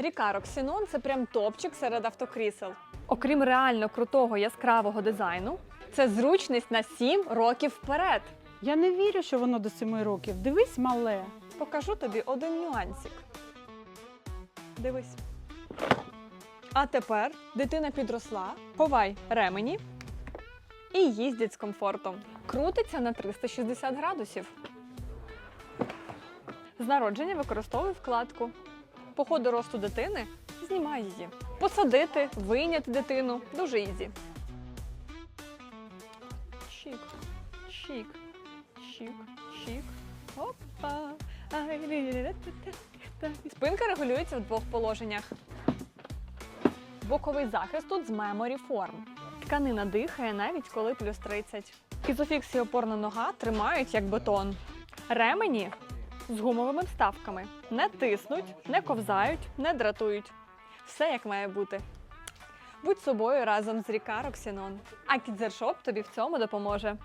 Ріка Роксінон це прям топчик серед автокрісел. Окрім реально крутого яскравого дизайну, це зручність на 7 років вперед. Я не вірю, що воно до семи років. Дивись, мале. Покажу тобі один нюансик. Дивись. А тепер дитина підросла, ховай ремені і їздять з комфортом. Крутиться на 360 градусів. З народження використовуй вкладку. По ходу росту дитини знімай її. Посадити, вийняти дитину дуже ізі. Чік, чік, чік, чік. Опа. Спинка регулюється в двох положеннях. Боковий захист тут з Memory Form. Тканина дихає навіть коли плюс 30. Ізофікс і опорна нога тримають як бетон. Ремені з гумовими вставками. Не тиснуть, не ковзають, не дратують. Все як має бути. Будь собою разом з Ріка Роксінон. А Кідзершоп тобі в цьому допоможе.